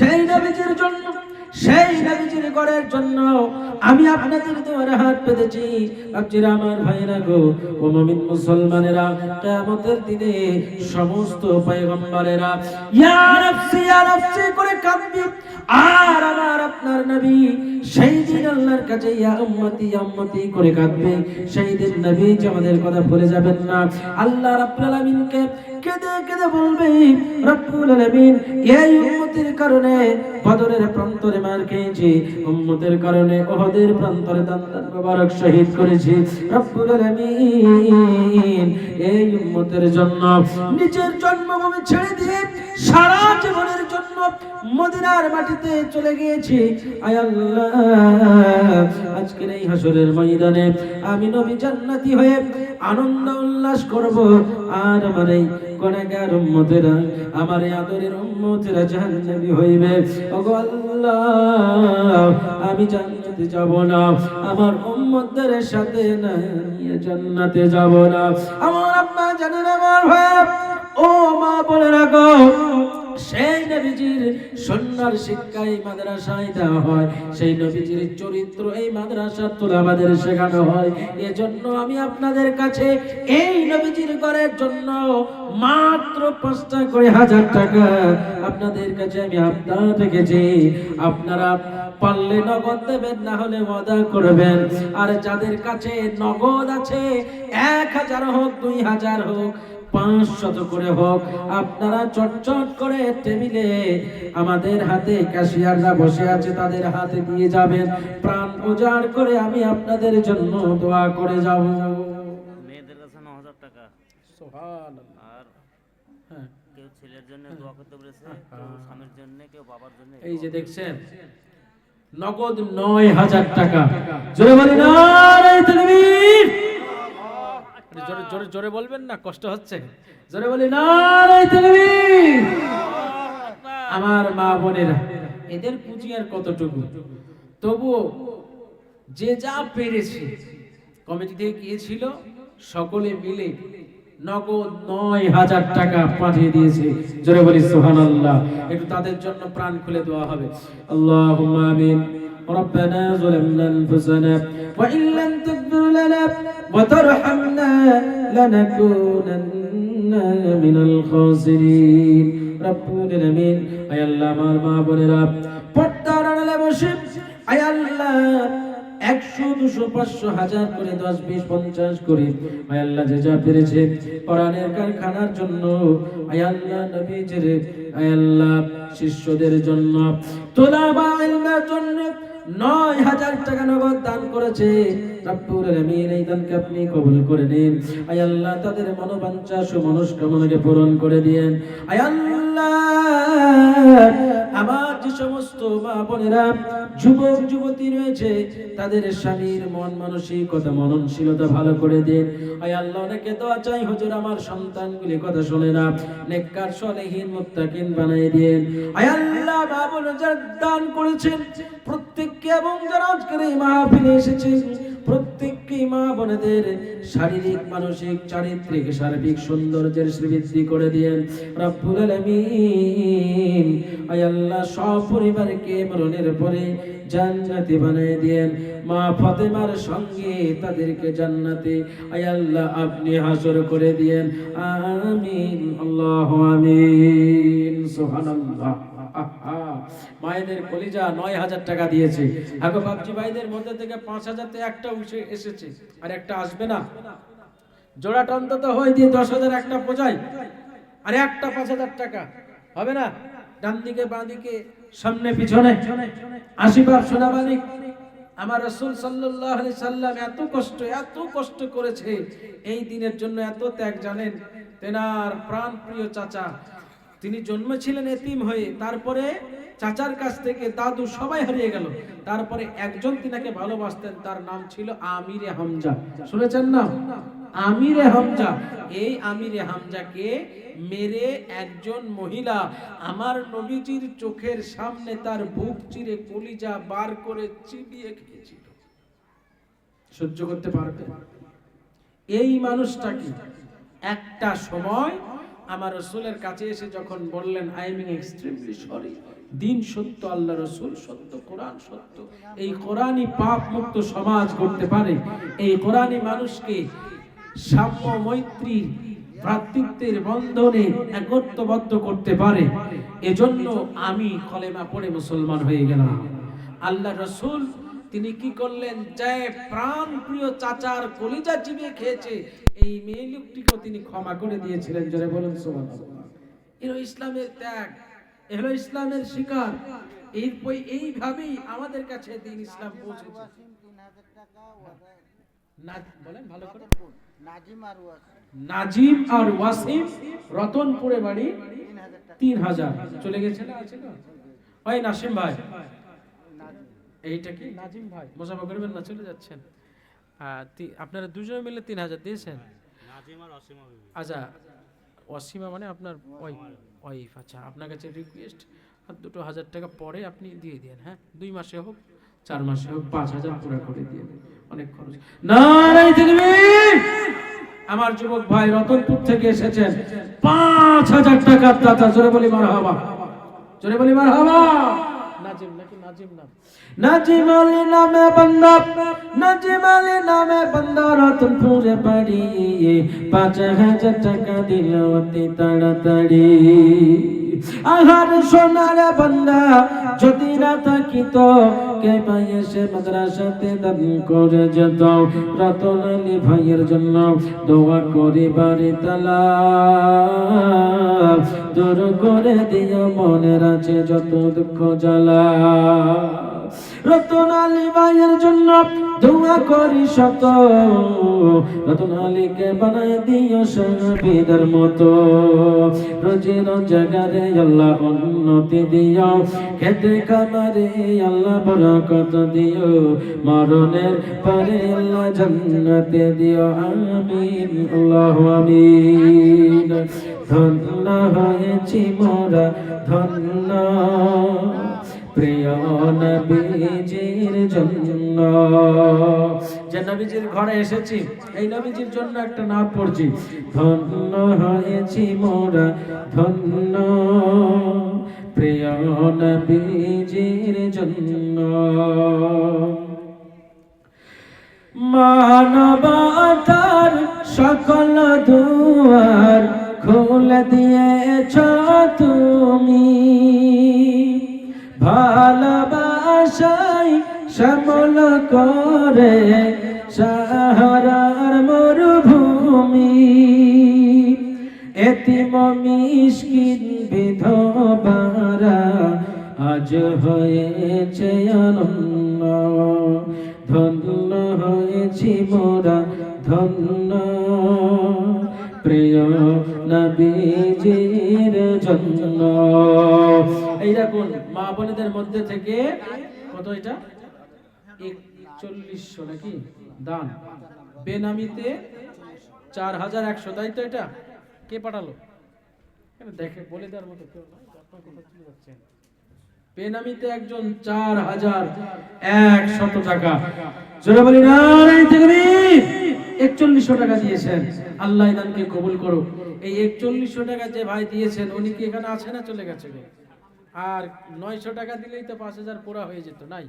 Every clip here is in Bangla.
সেই নবীজির জন্য, সেই নবীজির করার জন্য আমি আপনাদের দুয়ারে হাত পেতেছি। ভাবছিরা আমার ভাইরা গো, ও মুমিন মুসলমানেরা, কিয়ামতের দিনে সমস্ত পয়গম্বরেরা, ইয়া নাফসি ইয়া নাফসি করে কাঁদবে। আর আমার আপনার নবী সেই দিন আল্লাহর কাছে, ইয়া উম্মতি ইয়া উম্মতি করে কাঁদবে। সেই দিন নবী যে আমাদের কথা ভুলে যাবেন না। আল্লাহ রাব্বুল আলামিনকে কেঁদে কেঁদে বলবে, রব্বুল আলামিন এই উম্মতের কারণে বদরের প্রান্তরে মার খেয়েছি। উম্মতের কারণে ওহদের প্রান্তরে দান দান মোবারক শহীদ করেছি। রব্বুল আলামিন, এই উম্মতের জন্য নিজের জন্মভূমি ছেড়ে দিয়ে সারা জীবনের জন্য মদিনার মাটিতে চলে গিয়েছি। আয় আল্লাহ, আজকের এই হাসরের ময়দানে আমি নবী জান্নাতি হয়ে আনন্দ উল্লাস করব। আর আমার এই গুনাহগার উম্মতেরা, আমার এই আদরের উম্মতেরা জাহান্নামী হইবে। ওগো আল্লাহ, আমি জান্নাতে যাব না। আমার উম্মতদের সাথে না জান্নাতে যাব না। আমার আম্মা জানেন আমার ভাই ও মা বলে রাখো সেই নবীজির সন্ন্যার শিক্ষা এই মাদ্রাসায় দেওয়া হয়। সেই নবীজির চরিত্র এই মাদ্রাসার তোলা আমাদের শেখানো হয়। এজন্য আমি আপনাদের কাছে এই নবীজির ঘরের জন্য মাত্র পাঁচটা করে হাজার টাকা আপনাদের কাছে আমি আপনার রেখেছি। আপনারা পারলে নগদ দেবেন, না হলে ওয়াদা করবেন। আর যাদের কাছে নগদ আছে, এক হাজার হোক, দুই হাজার হোক পাঁচ শত করে হোক। আপনারা চটচট করে টেবিলে আমাদের হাতে ক্যাশিয়াররা বসে আছে তাদের হাতে দিয়ে যাবেন। প্রাণ উজাড় করে আমি আপনাদের জন্য দোয়া করে যাব। মেয়েদের কাছে ন হাজার টাকা। আর হ্যাঁ, কেউ ছেলের জন্য দোয়া করতে বলেছে কেউ স্বামীর জন্য কেউ বাবার জন্য এই যে দেখছেন নগদ নয় হাজার টাকা। জোরে বলি নারে তাকবীর জোরে জোরে জোরে বলবেন না কষ্ট হচ্ছে জোরে বলি নারে তাকবীর আমার মা বোনেরা এদের পুঁজি আর কতটুকু তবুও যে যা পেরেছে কমিটি থেকে গিয়েছিল সকলে মিলে নগদ নয় হাজার টাকা পাঠিয়ে দিয়েছে জোরে বলি সুহান আল্লাহ একটু তাদের জন্য প্রাণ খুলে দেওয়া হবে আল্লাহ আমিন ربنا ظلمنا انفسنا وان لم تغفر لنا وترحمنا لنكونن من الخاسرين رب العالمين اي الله আমার মা বোনেরা পর্দার আড়ালে বসে আয় আল্লাহ একশো দুশো পাঁচশো হাজার করে দশ বিশ পঞ্চাশ করে আয় আল্লাহ যে যা পেরেছে কোরআনের কারখানার জন্য আয় আল্লাহ নবীজের আয় আল্লাহ শিষ্যদের জন্য তোলা বা ইলমের জন্য নয় হাজার টাকা নগদ দান করেছে। রব্বুল আলামিন, এই দানকে আপনি কবুল করে নিন। আয় আল্লাহ, তাদের মনোবাঞ্ছা, সুমনস্কামনাকে পূরণ করে দিয়েন। আয় আল্লাহ আমার যে সমস্ত মা বোনেরা, যুবক, যুবতী রয়েছে, তাদের স্বামীর মন মানসিকতা, মননশীলতা ভালো করে দিন। আয় আল্লাহ, অনেকে দোয়া চাই, হুজুর, আমার সন্তানগুলি কথা শোনে না। নেককার, সলেহীন, মুত্তাকিন বানিয়ে দিন। আয় আল্লাহ, মা বোন দান করেছেন, প্রত্যেককে এবং যারা আজকের এই মাহফিলে এসেছে প্রত্যেককে মা বোনেদের শারীরিক মানসিক চারিত্রিক সার্বিক সৌন্দর্যের শ্রীবৃদ্ধি করে দিয়েন। রব্বুল আলামিন আল্লাহ সব পরিবারকে মরণের পরে জান্নাতি বানিয়ে দিয়েন। মা ফাতেমার সঙ্গে তাদেরকে জান্নাতে আল্লাহ আপনি হাসর করে দিয়েন। আমিন আল্লাহ আমিন সুবহানাল্লাহ। আহা, মায়েদের কলিজা নয় হাজার টাকা দিয়েছে। আগো বাপজি ভাইদের মধ্যে থেকে পাঁচ হাজার একটা উঠে এসেছে, আর একটা আসবে না। জোড়াটা অন্তত হয়ে দিয়ে দশ হাজার একটা পোজাই আর একটা পাঁচ হাজার টাকা। হবে না? ডান দিকে, বাঁ দিকে, সামনে, পিছনে। আশীর্বাদ সোনাবানিক আমার রসুল সাল্লাহ সাল্লাম এত কষ্ট এত কষ্ট করেছে, এই দিনের জন্য এত ত্যাগ জানেন, তেনার প্রাণ প্রিয় চাচা তিনি জন্মেছিলেন এতিম হয়ে, তারপরে চাচার কাছ থেকে দাদু সবাই হারিয়ে গেল। তারপরে একজন তিনাকে ভালোবাসতেন, তার নাম ছিল আমিরে হামজা। শুনেছেন না? আমিরে হামজা। এই আমিরে হামজাকে মেরে একজন মহিলা আমার নবীজির চোখের সামনে তার বুক চিরে কলিজা বার করে চিবিয়ে খেয়েছিল। সহ্য করতে পারবে? এই মানুষটাকে একটা সময় আমার রসুলের কাছে এসে যখন বললেন আই এম এক্সট্রিমলি সরি দিন সত্য, আল্লাহ রসুল সত্য, কোরআন সত্য। এই কোরআনই পাপ মুক্ত সমাজ করতে পারে। এই কোরআনই মানুষকে সাম্য মৈত্রী ভ্রাতৃত্বের বন্ধনে একত্রবদ্ধ করতে পারে। এজন্য আমি কলেমা পড়ে মুসলমান হয়ে গেলাম। আল্লাহ রসুল তিনি কি করলেন? যে প্রাণ প্রিয় চাচার কলিজা চিবিয়ে খেয়েছে এই মেয়ে লোকটিকেও তিনি ক্ষমা করে দিয়েছিলেন। জোরে বলুন সুবহানাল্লাহ। এলো ইসলামের ত্যাগ এলো ইসলামের শিকার। এই এইভাবেই আমাদের কাছে দিন ইসলাম পৌঁছেছে। বলেন ভালো করে। নাজিম আর ওয়াসিম। নাজিম আর ওয়াসিম রতনপুরে বাড়ি তিন হাজার। চলে গেছে না আছে না? ওই নাসিম ভাই। নাজিম এইটা কি? নাজিম ভাই। মোসাফা করবেন না চলে যাচ্ছেন। আপনারা দুজনে মিলে তিন হাজার দিয়েছেন? নাজিম অসীমা আচ্ছা অসীমা মানে আপনার ওয়াইফ। ওয়াইফ আচ্ছা আপনার কাছে রিকোয়েস্ট আর দুটো হাজার টাকা পরে আপনি দিয়ে দিন হ্যাঁ? দুই মাসে হোক চার মাসে হোক পাঁচ হাজার পুরো করে দিয়ে দিন। অনেক খরচ। নারাই তাকবীর আমার যুবক ভাই রতনপুর থেকে এসেছেন। পাঁচ হাজার টাকার দাতা জোরে বলি মার হাবা জোরে বলি মার হাবা নাজিম নাজিম আলী নামে বান্দা, নাজিম আলী নামে বান্দা রতনপুরে বাড়ি। পাঁচ হাজার টাকা দিল অতি তাড়াতাড়ি। আহার সোনার বান্দা, যদি না থাকিত, কে পাই এসে মাদ্রাসাতে দান করে যেত? রতন আলী ভাইয়ের জন্য দোয়া করে বাড়ি তালা দূর করে দিও মনের আছে যত দুঃখ জ্বালা। রতন আলী ভাইয়ের জন্য দোয়া করি শত। রতন আলীকে বানায় দিও সাহাবীদের মতো। রোজি রোজগারে আল্লাহ উন্নতি দিও। খেতে খামারে আল্লাহ বরকত দিও। মরণের পরে আল্লাহ জান্নাতে দিও। আমিন, আল্লাহু আমিন। ধন্য হয়েছি মোরা, ধন্য। প্রিয় নবীজির জন্য। যে নবীজির ঘরে এসেছি, এই নবীজির জন্য একটা নাম পড়ছি। ধন্য হয়েছি মোরা, ধন্য। প্রিয় নবীজির জন্য। মানবতার সকল দুয়ার খুলে দিয়েছ তুমি। ভালোবাসাই শ্যামল করে সাহারার মরুভূমি। এতিম মিষ্কিন বিধবারা আজ হয়েছে অনন্য। ধন্য হয়েছি মোরা ধন্য। প্রিয় নবীজির জন্য। এই দেখুন, মা বোনেদের মধ্যে থেকে কত এটা? একচল্লিশশো নাকি? দান। বেনামিতে চার হাজার একশো, তাই তো এটা? কে পাঠালো? দেখে, বলে দেওয়ার মতো কেউ বেনামিতে একজন চার হাজার এক শত টাকা একচল্লিশশো টাকা দিয়েছেন। আল্লাহ দানকে কবুল করো এই একচল্লিশশো টাকা যে ভাই দিয়েছেন, উনি কি এখানে আছে না চলে গেছে? আর নয়শো টাকা দিলেই তো পাঁচ হাজার পুরা হয়ে যেত, নাই?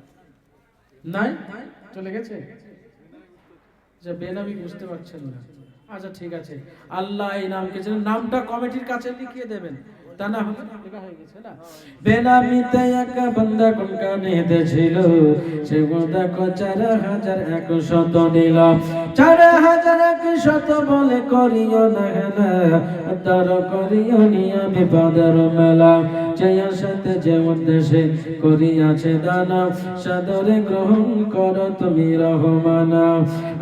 নাই? চলে গেছে? যে বেনামি বুঝতে পারছেন না। আচ্ছা ঠিক আছে। আল্লাহ এই নামকে নামটা কমিটির কাছে লিখিয়ে দেবেন। তা না বেনামিতে এক বান্দা কোন কানে ছিল। সে দেখো চার হাজার এক শত নিল চার হাজার এক শত বলে করিও না হেলা তার করিও নিয়া বিপদের মেলা। যে সাথে যে উদ্দেশ্যে করিয়াছে দানা, সাদরে গ্রহণ কর তুমি রহমানা।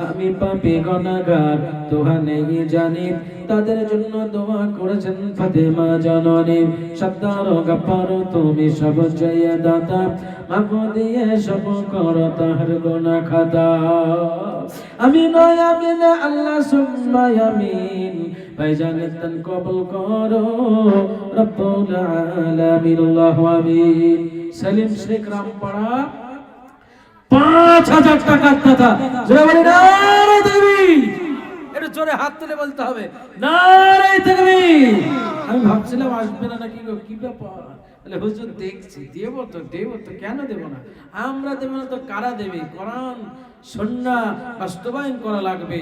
আমি পাপি গণাগার তোহা নেই জানি তাদের জন্য দোয়া করেছেন ফাতেমা জননী। সত্তার গাফার, তুমি সব জয় দাতা। মাফ দিয়ে সব কর তাহার গোনা খাতা। আমি নয় আমি না আল্লাহ সুম্মা আমিন। কবুল করো, রব্বুল আলামিন, আল্লাহু আমিন। সেলিম শেখ রামপাড়া দাদা জোরে বলি নারে দেবী জোরে হাত তুলে বলতে হবে নারে দেবী আমি ভাবছিলাম আসবে না নাকি কি ব্যাপার? বলে, হুজুর, দেখছি, দেবো তো দেবো তো, কেন দেবো না? আমরা দেবো না তো কারা দেবে? কোরআন সন্না বাস্তবায়ন করা লাগবে।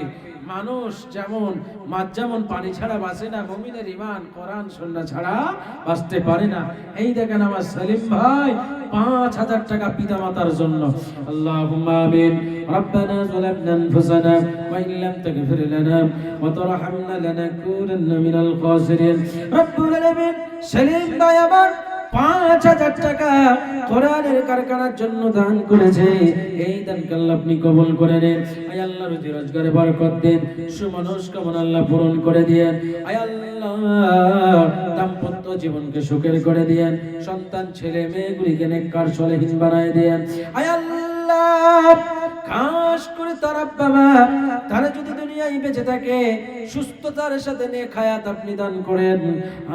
মানুষ যেমন মাছ যেমন পানি ছাড়া বাঁচে না মমিনের ইমান কোরআন সন্না ছাড়া বাঁচতে পারে না এই দেখেন আমার সেলিম ভাই পাঁচ হাজার টাকা পিতা মাতার জন্য আল্লাহ আমিন ربنا ظلمنا انفسنا وان لم تغفر لنا وترحمنا لنكونن من الخاسرين رب العالمين সেলিম ভাই আমার পাঁচ হাজার টাকা কোরআনের কারখানার জন্য দান করেছে। এই দান আল্লাহ আপনি কবুল করে নেন। আয় আল্লাহ রুজি রোজগারে বরকত দিন। সুমনস্কামনা আল্লাহ পূরণ করে দিয়েন। আয় আল্লাহ দাম্পত্য জীবনকে সুখের করে দিয়েন। সন্তান, ছেলে মেয়েগুলিকে নেককার, সলেহীন বানায় দিয়েন। আয় আল্লাহ খাস করে তার আব্বা মা তারা যদি দুনিয়ায় বেঁচে থাকে, সুস্থতার সাথে নিয়ে খায়াত আপনি দান করেন।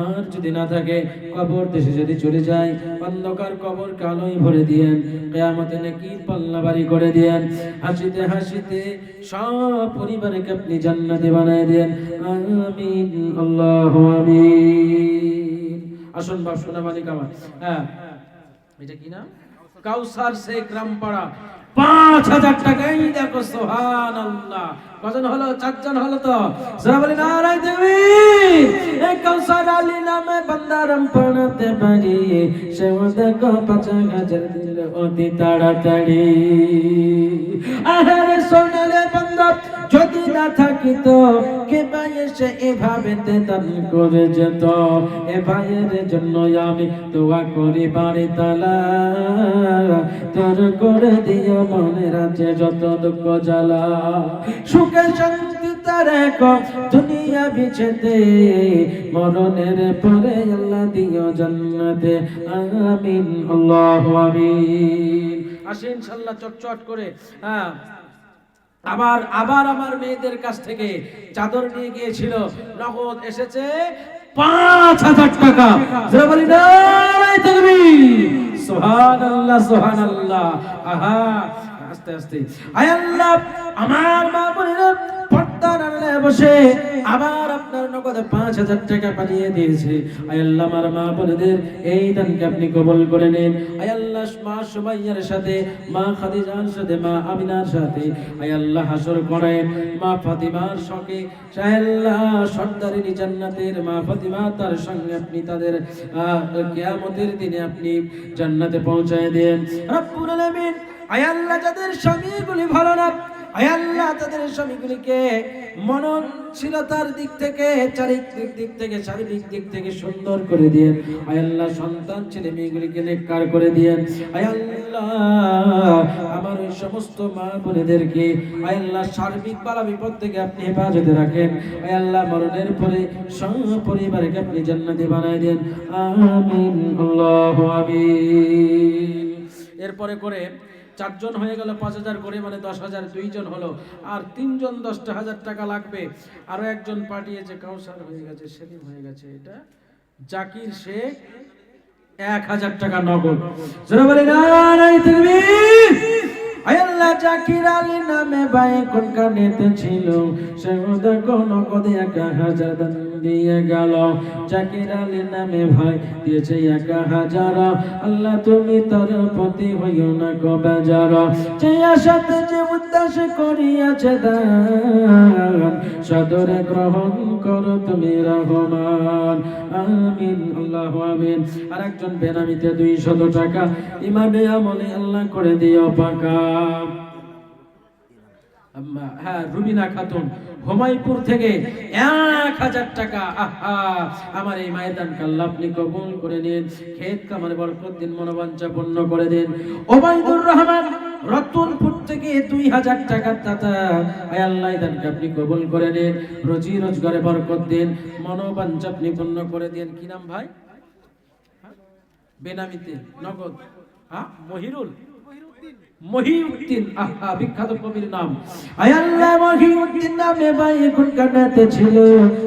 আর যদি না থাকে, কবর দেশে যদি চলে যায়, অন্ধকার কবর কালোই ভরে দিয়েন, কেয়ামতে নাকি পাল্লা বাড়ি করে দিয়েন। হাসিতে হাসিতে সব পরিবারকে আপনি জান্নাতে বানায় দেন আমিন, আল্লাহ আমিন। আসুন বাপ, সোনা মালিক আমার। হ্যাঁ এটা কি নাম? কাউসার শেখ রামপাড়া। পাঁচ হাজার টাকাই দেখো সোহান আল্লাহ কজন হলো? চারজন হলো তো। যারা বলি নারায় দেবী কাউসার আলী নামে বান্দারাম পড়াতে পারি। সেও দেখো পাঁচ হাজার অতি তাড়াতাড়ি। আহারে সোনালে বান্দা যদি না থাকিত, কে এসে এভাবে দান করে যেত? এ ভাইয়ের জন্য আমি দোয়া করি বাড়ি তালা। তোর করে দিও মনের আছে যত দুঃখ জ্বালা। সুখে শান্তি তার দুনিয়া বিছেতে মরণের পরে আল্লাহ দিও জান্নাতে। আমিন, আল্লাহ আমিন। আসেন ইনশাল্লাহ চটচট করে। হ্যাঁ। আবার আবার আমার মেয়েদের কাছ থেকে চাদর নিয়ে গিয়েছিল। নগদ এসেছে পাঁচ হাজার টাকা। বলি নারায় তাকবীর। সুবহানাল্লাহ সুবহানাল্লাহ। আহা। আস্তে আস্তে। আয় আল্লাহ, আমার মা বোনেরা বসে আবার আপনার নগদে পাঁচ হাজার টাকা পাঠিয়ে দিয়েছে। আয় আল্লাহ, আমার মা এই দানকে আপনি কবল করে নিন। আয় আল্লাহ, মা সুমাইয়ার সাথে, মা খাদিজার সাথে, মা আমিনার সাথে। আয় আল্লাহ, হাসর করেন। মা ফাতিমার সঙ্গে আল্লাহ, সর্দারিনী জান্নাতের মা ফাতিমা তার সঙ্গে আপনি তাদের কিয়ামতের দিনে আপনি জান্নাতে পৌঁছায় দেন। রব্বুল আলামিন আয় আল্লাহ যাদের স্বামীগুলি ভালো না, আয় আল্লাহ তাদের স্বামীগুলিকে মননশীলতার দিক থেকে, চারিত্রিক দিক থেকে, শারীরিক দিক থেকে সুন্দর করে দিয়েন। আয় আল্লাহ সন্তান, ছেলে মেয়েগুলিকে নেককার করে দিয়েন। আয় আল্লাহ আমার ওই সমস্ত মা বোনেদেরকে, আয় আল্লাহ সার্বিক বালা বিপদ থেকে আপনি হেফাজতে রাখেন। আয় আল্লাহ মরণের পরে পরিবারকে আপনি জান্নাতে বানায় দেন আমিন, আল্লাহু আমিন। এরপরে করে চারজন হয়ে গেল পাঁচ হাজার করে মানে দশ হাজার দুইজন হলো। আর তিনজন দশটা হাজার টাকা লাগবে। আরও একজন পাঠিয়েছে, কাউসার হয়ে গেছে, সেলিম হয়ে গেছে। এটা জাকির শেখ এক হাজার টাকা নগদ। আল্লাহ, জাকির আলী নামে ভাই কোন কানেতে ছিল? সে দেখো নগদে এক হাজার দিয়ে গেল। জাকির আলী নামে ভাই দিয়েছে এক হাজার। আল্লাহ, তুমি তার প্রতি হইও না কবে যার যে আশাতে যে উদ্দেশ্য করিয়াছে দান, সদরে গ্রহণ করো তুমি রহমান। আমিন, আল্লাহ আমিন। আর একজন বেনামিতে দুই শত টাকা ইমানে আমলে আল্লাহ করে দিও পাকা। হ্যাঁ রুবিনা খাতুন। হোমাইপুর থেকে এক হাজার টাকা, আহা, আমার এই মায়ের দান কাল্লা আপনি কবুল করে নিন। খেত কামারে বরকত দিন, মনোবাঞ্ছা পূর্ণ করে দিন। ওবাইদুর রহমান, রতনপুর থেকে দুই হাজার টাকার দাতা। আয় আল্লাহ দানকে আপনি কবুল করে নিন। রোজি রোজগারে বরকত দিন, মনোবাঞ্ছা আপনি পূর্ণ করে দিন। কি নাম ভাই? বেনামিতে, নগদ। হ্যাঁ? মহিরুল? মহিউদ্দিন আহা, বিখ্যাত কবির নাম। আল্লাহ, মহিউদ্দিন নামে ভাই ছিল।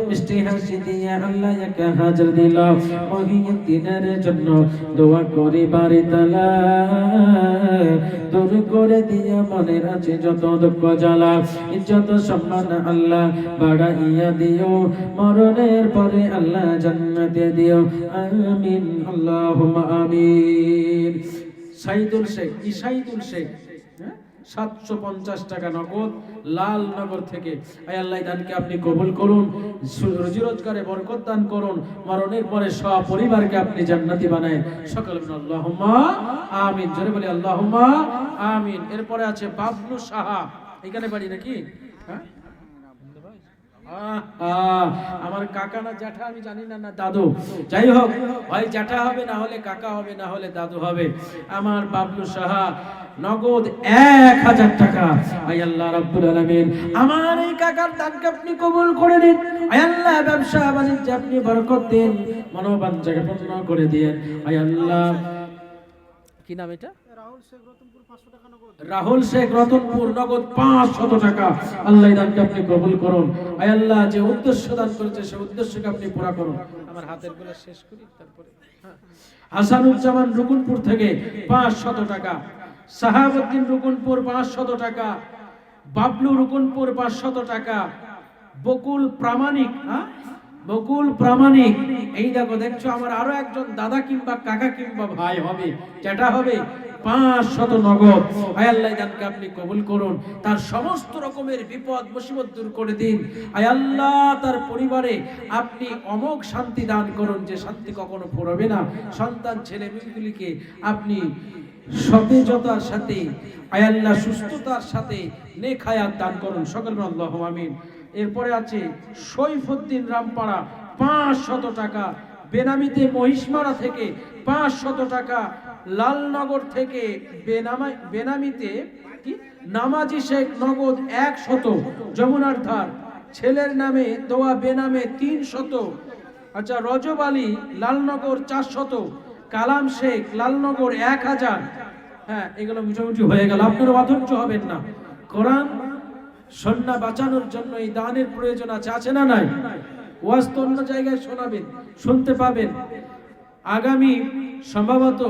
মিষ্টি হাসি দিয়ে আল্লাহ হাজার দিল। মহিউদ্দিনের জন্য দোয়া করি বাড়ি তালা। দূর করে দিয়ে মনের আছে যত দুঃখ জ্বালা। ইজ্জত, সম্মান আল্লাহ বাড়াইয়া দিও। মরণের পরে আল্লাহ জান্নাতে দিও। আমিন, আল্লাহুম্মা আমিন। সাইদুল শেখ ইসাইদুল শেখ হ্যাঁ? সাতশো পঞ্চাশ টাকা নগদ লাল নগর থেকে। আল্লাহ দানকে আপনি কবুল করুন রুজি রোজগারে বরকত দান করুন, মরণের পরে পরিবারকে আপনি জান্নাতি বানায় সকল আল্লাহুম্মা আমিন। জোরে বলি, আল্লাহুম্মা আমিন। এরপরে আছে বাবলু সাহা। এখানে বাড়ি নাকি? হ্যাঁ? আমার কাকা না জ্যাঠা, আমি জানি না না দাদু। যাই হোক, হয় জ্যাঠা হবে, না হলে কাকা হবে, না হলে দাদু হবে। আমার বাবলু সাহা, নগদ এক হাজার টাকা। আই আল্লাহ রাব্বুল আলামিন, আমার এই কাকার দানকে আপনি কবুল করে দিন আই আল্লাহ, ব্যবসা বাণিজ্যে আপনি বরকত দিন। মনোবাঞ্ছাকে পূর্ণ করে দিন আই আল্লাহ কি নাম এটা? রাহুল শেখ রতনপুর নগদ। পাঁচ শত টাকা। আল্লাহ দানকে আপনি কবুল করুন। আয় আল্লাহ যে উদ্দেশ্য দান করেছে সেই উদ্দেশ্যকে আপনি পুরা করুন। আমার হাতেরগুলো শেষ করি তারপরে। হাসানুজ্জামান রুকুনপুর থেকে পাঁচ শত টাকা। সাহাবুদ্দিন রুকুনপুর পাঁচ শত টাকা। বাবলু রুকুনপুর পাঁচ শত টাকা। বকুল প্রামাণিক হ্যাঁ? বকুল প্রামাণিক। এই দেখো, দেখছ, আমার আরও একজন দাদা কিংবা কাকা কিংবা ভাই হবে যেটা হবে, পাঁচ শত নগদ। আয় আল্লাহ দানকে আপনি কবুল করুন। তার সমস্ত রকমের বিপদ, মুসিবত দূর করে দিন। আয় আল্লাহ, তার পরিবারে আপনি অমোঘ শান্তি দান করুন, যে শান্তি কখনো ফুরবে না। সন্তান, ছেলে, মেয়েগুলিকে আপনি সতেজতার সাথে আয় আল্লাহ, সুস্থতার সাথে নেক হায়াত দান করুন। সকল আল্লাহ আমিন। এরপরে আছে সৈফুদ্দিন রামপাড়া পাঁচ শত টাকা। বেনামিতে মহিষমারা থেকে পাঁচ শত টাকা। লালনগর থেকে বেনামা, বেনামিতে কি? নামাজি শেখ নগদ এক শত যমুনার ধার। ছেলের নামে দোয়া বেনামে তিন শত আচ্ছা রজব আলী, লালনগর চার শত কালাম শেখ, লালনগর এক হাজার। হ্যাঁ এগুলো মোটামুটি হয়ে গেল। আপনারা অধৈর্য হবেন না। কোরআন সন্না বাঁচানোর জন্য এই দানের প্রয়োজন আছে আছে না নাই? ওয়াজ তো অন্য জায়গায় শোনাবেন, শুনতে পাবেন। আগামী সম্ভবত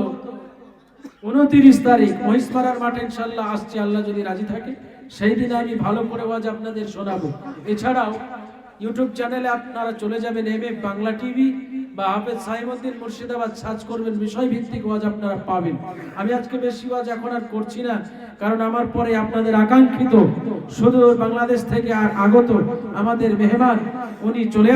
উনতিরিশ তারিখ মহিষমারার মাঠে ইনশাল্লাহ আসছে, আল্লাহ যদি রাজি থাকে, সেই দিনে আমি ভালো করে ওয়াজ আপনাদের শোনাবো। এছাড়াও ইউটিউব চ্যানেলে আপনারা চলে যাবেন এম বাংলা টিভি বা হাফেজ সাইমুদ্দিন মুর্শিদাবাদ সার্চ করবেন বিষয় ভিত্তিক ওয়াজ আপনারা পাবেন। আমি আজকে বেশি ওয়াজ এখন আর করছি না, কারণ আমার পরে আপনাদের আকাঙ্ক্ষিত শুধু বাংলাদেশ থেকে আর আগত আমাদের মেহমান, উনি চলে